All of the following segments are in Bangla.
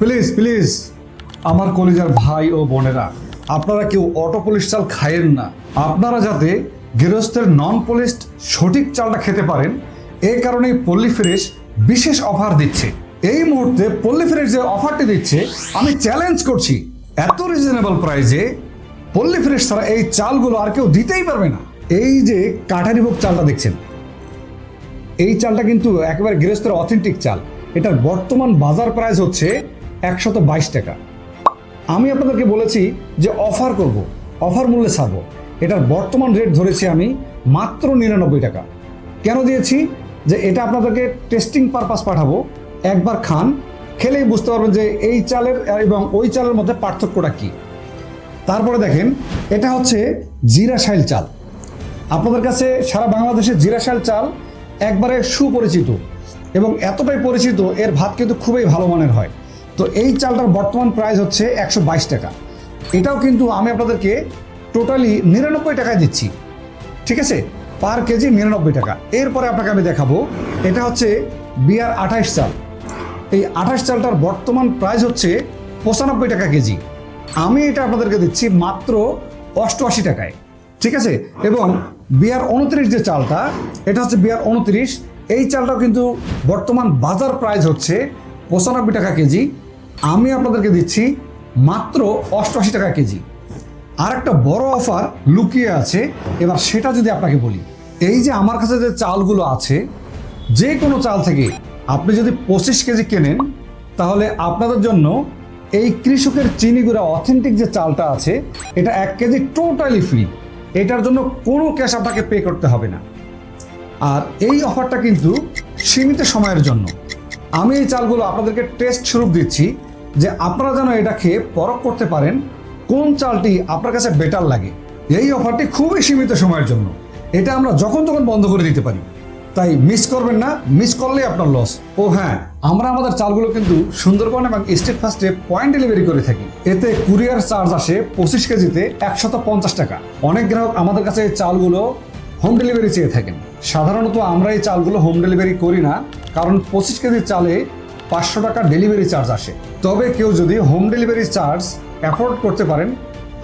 প্লিজ প্লিজ আমার কলিজার ভাই ও বোনেরা, আপনারা কেউ অটো পুলিশ চাল খায়েন না। আপনারা যাতে গৃহস্থের নন পলিশড সঠিক চালটা খেতে পারেন এই কারণেই পল্লী ফ্রেশ বিশেষ অফার দিচ্ছে। এই মুহূর্তে পল্লী ফ্রেশ যে অফারটি দিচ্ছে, আমি চ্যালেঞ্জ করছি, এত রিজনেবল প্রাইসে পল্লী ফ্রেশ ছাড়া এই চালগুলো আর কেউ দিতেই পারবে না। এই যে কাঠারিভোগ চালটা দেখছেন, এই চালটা কিন্তু একেবারে গৃহস্থের অথেন্টিক চাল। এটার বর্তমান বাজার প্রাইস হচ্ছে একশত বাইশ টাকা। আমি আপনাদেরকে বলেছি যে অফার করব, অফার মূল্যে ছাড়বো। এটার বর্তমান রেট ধরেছি আমি মাত্র নিরানব্বই টাকা। কেন দিয়েছি? যে এটা আপনাদেরকে টেস্টিং পারপাস পাঠাবো, একবার খান, খেলেই বুঝতে পারবেন যে এই চালের এবং ওই চালের মধ্যে পার্থক্যটা কী। তারপরে দেখেন, এটা হচ্ছে জিরাশাইল চাল। আপনাদের কাছে সারা বাংলাদেশে জিরাশাইল চাল একবারে সুপরিচিত এবং এতটাই পরিচিত, এর ভাত কিন্তু খুবই ভালো মানের হয়। তো এই চালটার বর্তমান প্রাইস হচ্ছে একশো বাইশ টাকা। এটাও কিন্তু আমি আপনাদেরকে টোটালি নিরানব্বই টাকায় দিচ্ছি। ঠিক আছে? পার কেজি নিরানব্বই টাকা। এরপরে আপনাকে আমি দেখাবো, এটা হচ্ছে বিয়ার আঠাশ চাল। এই আঠাশ চালটার বর্তমান প্রাইস হচ্ছে পঁচানব্বই টাকা কেজি। আমি এটা আপনাদেরকে দিচ্ছি মাত্র অষ্টআশি টাকায়। ঠিক আছে? এবং বিয়ার উনত্রিশ যে চালটা, এটা হচ্ছে বিয়ার উনত্রিশ। এই চালটাও কিন্তু বর্তমান বাজার প্রাইস হচ্ছে পঁচানব্বই টাকা কেজি। আমি আপনাদেরকে দিচ্ছি মাত্র অষ্টআশি টাকা কেজি। আর একটা বড় অফার লুকিয়ে আছে, এবার সেটা যদি আপনাকে বলি। এই যে আমার কাছে যে চালগুলো আছে, যে কোনো চাল থেকে আপনি যদি পঁচিশ কেজি কেনেন, তাহলে আপনাদের জন্য এই কৃষকের চিনিগুড়া অথেন্টিক যে চালটা আছে, এটা এক কেজি টোটালি ফ্রি এটার জন্য কোনো ক্যাশ আপনাকে পে করতে হবে না। আর এই অফারটা কিন্তু সীমিত সময়ের জন্য। আমি এই চালগুলো আপনাদেরকে টেস্ট স্বরূপ দিচ্ছি যে আপনারা যেন এটা খেয়ে পরখ করতে পারেন কোন চালটি আপনার কাছে বেটার লাগে। এই অফারটি খুবই সীমিত সময়ের জন্য। এটা আমরা যখন তখন বন্ধ করে দিতে পারি। তাই মিস করবেন না মিস করলেই আপনার লস ও হ্যাঁ আমরা আমাদের চালগুলো কিন্তু সুন্দরবন এবং স্টেট ফার্স্টে পয়েন্ট ডেলিভারি করে থাকি। এতে কুরিয়ার চার্জ আসে পঁচিশ কেজিতে একশত পঞ্চাশ টাকা। অনেক গ্রাহক আমাদের কাছে চালগুলো হোম ডেলিভারি চেয়ে থাকেন। সাধারণত আমরা এই চালগুলো হোম ডেলিভারি করি না, কারণ পঁচিশ কেজি চালে পাঁচশো টাকা ডেলিভারি চার্জ আসে। তবে কেউ যদি হোম ডেলিভারি চার্জ অ্যাফোর্ড করতে পারেন,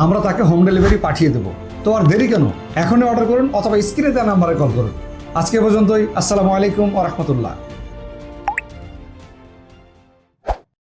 আমরা তাকে হোম ডেলিভারি পাঠিয়ে দেবো। তো আর দেরি কেন? এখনই অর্ডার করুন অথবা স্ক্রিনে দেওয়া নাম্বারে কল করুন। আজকে পর্যন্তই। আসসালামু আলাইকুম ও রহমতুল্লাহ।